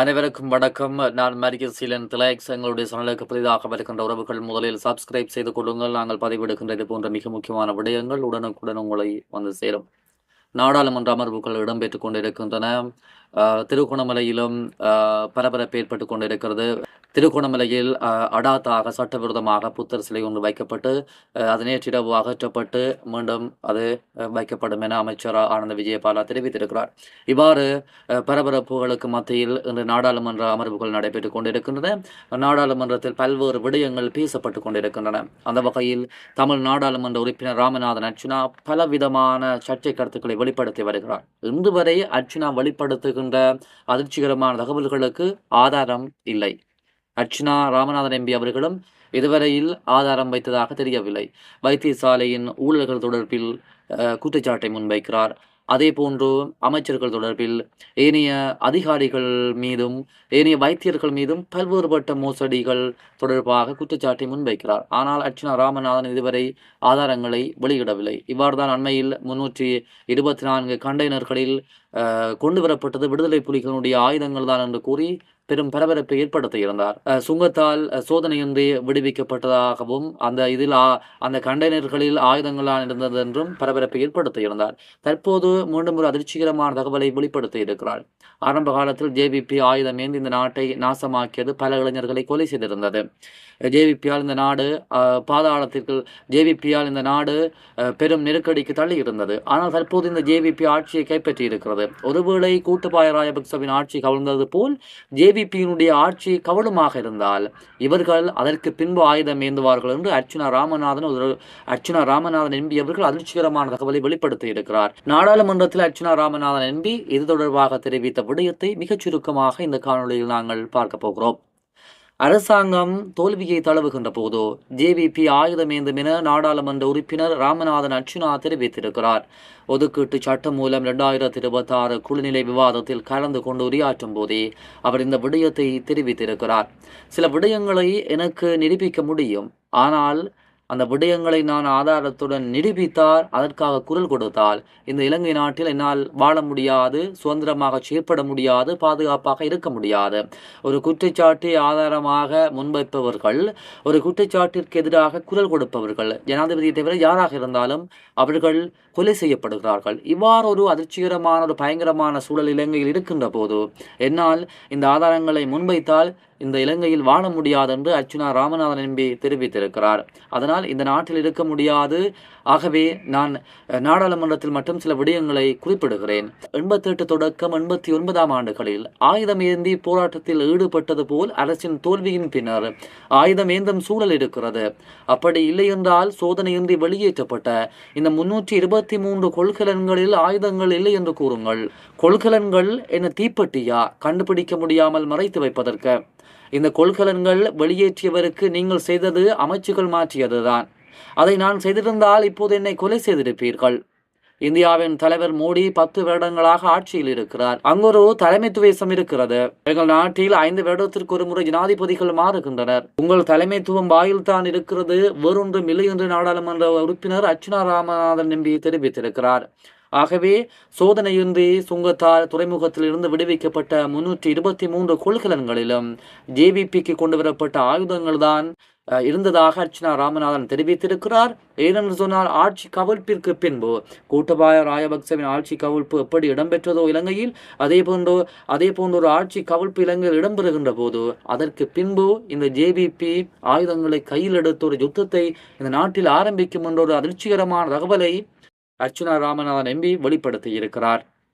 அனைவருக்கும் வணக்கம். நான் மரிக்கல் சீலன் திலக்ஸ். எங்களுடைய சேனலுக்கு புதிதாக வருகின்ற உறவுகள் முதலில் சப்ஸ்கிரைப் செய்து கொள்ளுங்கள். நாங்கள் பதிவிடுகின்ற இது போன்ற மிக முக்கியமான விடயங்கள் உடனுக்குடன் உங்களை வந்து சேரும். நாடாளுமன்ற அமர்வுகள் இடம்பெற்றுக் கொண்டிருக்கின்றன. திருகோணமலையிலும் பரபரப்பு ஏற்பட்டு கொண்டிருக்கிறது. திருகோணமலையில் அடாத்தாக சட்டவிரோதமாக புத்தர் சிலை ஒன்று வைக்கப்பட்டு அது நேற்றிரவு அகற்றப்பட்டு மீண்டும் அது வைக்கப்படும் என அமைச்சர் ஆனந்த விஜயபாலா தெரிவித்திருக்கிறார். இவ்வாறு பரபரப்புகளுக்கு மத்தியில் இன்று நாடாளுமன்ற அமர்வுகள் நடைபெற்றுக் கொண்டிருக்கின்றன. நாடாளுமன்றத்தில் பல்வேறு விடயங்கள் பேசப்பட்டு கொண்டிருக்கின்றன. அந்த வகையில் தமிழ் நாடாளுமன்ற உறுப்பினர் ராமநாதன் அர்ச்சுனா பலவிதமான சர்ச்சை கருத்துக்களை வெளிப்படுத்தி வருகிறார். இன்று வரை அர்ச்சுனா வெளிப்படுத்துகின்ற அதிர்ச்சிகரமான தகவல்களுக்கு ஆதாரம் இல்லை. அர்ச்சனா ராமநாதன் எம்பி அவர்களும் இதுவரையில் ஆதாரம் வைத்ததாக தெரியவில்லை. வைத்தியசாலையின் ஊழல்கள் தொடர்பில் குற்றச்சாட்டை முன்வைக்கிறார். அதே போன்று அமைச்சர்கள் தொடர்பில் ஏனைய அதிகாரிகள் மீதும் ஏனைய வைத்தியர்கள் மீதும் பல்வேறுபட்ட மோசடிகள் தொடர்பாக குற்றச்சாட்டை முன்வைக்கிறார். ஆனால் அர்ச்சனா ராமநாதன் இதுவரை ஆதாரங்களை வெளியிடவில்லை. இவ்வாறுதான் அண்மையில் முன்னூற்றி இருபத்தி நான்கு கண்டெய்னர்களில் கொண்டு வரப்பட்டது விடுதலை புலிகளுடைய ஆயுதங்கள் தான் என்று கூறி பெரும் பரபரப்பை ஏற்படுத்தியிருந்தார் இருந்தார். சுங்கத்தால் சோதனையின்றி விடுவிக்கப்பட்டதாகவும் அந்த இதில் அந்த கண்டெய்னர்களில் ஆயுதங்களால் இருந்தது என்றும் பரபரப்பை ஏற்படுத்தியிருந்தார் தற்போது மீண்டும் ஒரு அதிர்ச்சிகரமான தகவலை வெளிப்படுத்தி இருக்கிறார். ஆரம்ப காலத்தில் ஜேவிபி ஆயுதம் ஏந்தி இந்த நாட்டை நாசமாக்கியது பல இளைஞர்களை கொலை செய்திருந்தது. ஜேவிபியால் இந்த நாடு பாதாளத்திற்கு ஜேவிபியால் இந்த நாடு பெரும் நெருக்கடிக்கு தள்ளி இருந்தது. ஆனால் தற்போது இந்த ஜேவிபி ஆட்சியை கைப்பற்றி இருக்கிறது ஒருவேளை கூட்டுப்பாய ராயபக்சவின் ஆட்சி கவிழ்ந்தது போல் ஜேவிபியினுடைய ஆட்சி கவலுமாக இருந்தால் இவர்கள் அதற்கு பின்பு ஆயுதம் ஏந்துவார்கள் என்று அர்ச்சுனா ராமநாதன் ஒரு அர்ச்சுனா ராமநாதன் எம்பி அவர்கள் அதிர்ச்சிகரமான தகவலை வெளிப்படுத்தி இருக்கிறார். நாடாளுமன்றத்தில் அர்ச்சுனா ராமநாதன் எம்பி இது தொடர்பாக தெரிவித்த விடயத்தை மிகச் சுருக்கமாக இந்த காணொலியில் நாங்கள் பார்க்க போகிறோம். அரசாங்கம் தோல்வியை தழுவுகின்ற போது ஜேவிபி ஆயுதமேந்தும் என நாடாளுமன்ற உறுப்பினர் ராமநாதன் அர்ச்சுனா தெரிவித்திருக்கிறார். ஒதுக்கீட்டு சட்டம் மூலம் இரண்டாயிரத்தி இருபத்தி ஆறு குழுநிலை விவாதத்தில் கலந்து கொண்டு உரையாற்றும் போதே அவர் இந்த விடயத்தை தெரிவித்திருக்கிறார். சில விடயங்களை எனக்கு நிரூபிக்க முடியும். ஆனால் அந்த விடயங்களை நான் ஆதாரத்துடன் நிரூபித்தார் அதற்காக குரல் கொடுத்தால் இந்த இலங்கை நாட்டில் என்னால் வாழ முடியாது சுதந்திரமாக செயற்பட முடியாது பாதுகாப்பாக இருக்க முடியாது. ஒரு குற்றச்சாட்டை ஆதாரமாக முன்வைப்பவர்கள் ஒரு குற்றச்சாட்டிற்கு எதிராக குரல் கொடுப்பவர்கள் ஜனாதிபதியை தவிர யாராக இருந்தாலும் அவர்கள் கொலை செய்யப்படுகிறார்கள். இவ்வாறு ஒரு அதிர்ச்சிகரமான ஒரு பயங்கரமான சூழல் இலங்கையில் இருக்கின்ற போது என்னால் இந்த ஆதாரங்களை முன்வைத்தால் இந்த இலங்கையில் வாழ முடியாது என்று அர்ச்சுனா ராமநாதன் எம்பி தெரிவித்திருக்கிறார். அதனால் இந்த நாட்டில் இருக்க முடியாது. ஆகவே நான் நாடாளுமன்றத்தில் மட்டும் சில விடயங்களை குறிப்பிடுகிறேன். எண்பத்தெட்டு தொடக்கம் எண்பத்தி ஒன்பதாம் ஆண்டுகளில் ஆயுதம் ஏந்தி போராட்டத்தில் ஈடுபட்டது போல் அரசின் தோல்வியின் பின்னர் ஆயுதம் ஏந்தும் சூழல் இருக்கிறது. அப்படி இல்லை என்றால் சோதனையின்றி வெளியேற்றப்பட்ட இந்த முன்னூற்றி இருபத்தி மூன்று கொள்கலன்களில் ஆயுதங்கள் இல்லை என்று கூறுங்கள். கொள்கலன்கள் என்ன தீப்பெட்டியா? கண்டுபிடிக்க முடியாமல் மறைத்து வைப்பதற்கு. இந்த கொள்கலன்கள் வெளியேற்றியவருக்கு நீங்கள் செய்தது அமைச்சுகள் மாற்றியதுதான். அதை நான் செய்திருந்தால் இப்போது என்னை கொலை செய்திருப்பீர்கள். இந்தியாவின் தலைவர் மோடி பத்து வருடங்களாக ஆட்சியில் இருக்கிறார். அங்கொரு தலைமைத்துவம் இருக்கிறது. எங்கள் நாட்டில் ஐந்து வருடத்திற்கு ஒரு முறை ஜனாதிபதிகள் மாறுகின்றனர். உங்கள் தலைமைத்துவம் வாயில் தான் இருக்கிறது. வேறொன்றும் இல்லை என்று நாடாளுமன்ற உறுப்பினர் அர்ச்சனா ராமநாதன் நம்பி தெரிவித்திருக்கிறார். ஆகவே சோதனையின்றி சுங்கத்தால் துறைமுகத்தில் இருந்து விடுவிக்கப்பட்ட முன்னூற்றி இருபத்தி மூன்று கொள்கலன்களிலும் ஜேவிபிக்கு கொண்டு வரப்பட்ட ஆயுதங்கள் தான் இருந்ததாக அர்ச்சனா ராமநாதன் தெரிவித்திருக்கிறார். ஏனென்று சொன்னால் ஆட்சி கவிழ்ப்பிற்கு பின்பு கூட்டபாய ராயபக்சவின் ஆட்சி கவிழ்ப்பு எப்படி இடம்பெற்றதோ இலங்கையில் அதே போன்றோ அதே போன்ற ஒரு ஆட்சி கவிழ்ப்பு இலங்கையில் இடம்பெறுகின்ற போது அதற்கு பின்பு இந்த ஜேவிபி ஆயுதங்களை கையில் எடுத்த ஒரு யுத்தத்தை இந்த நாட்டில் ஆரம்பிக்கும் என்ற ஒரு அதிர்ச்சிகரமான தகவலை அர்ச்சுனா ராமநாதன் எம்பி வெளிப்படுத்தி இருக்கிறார்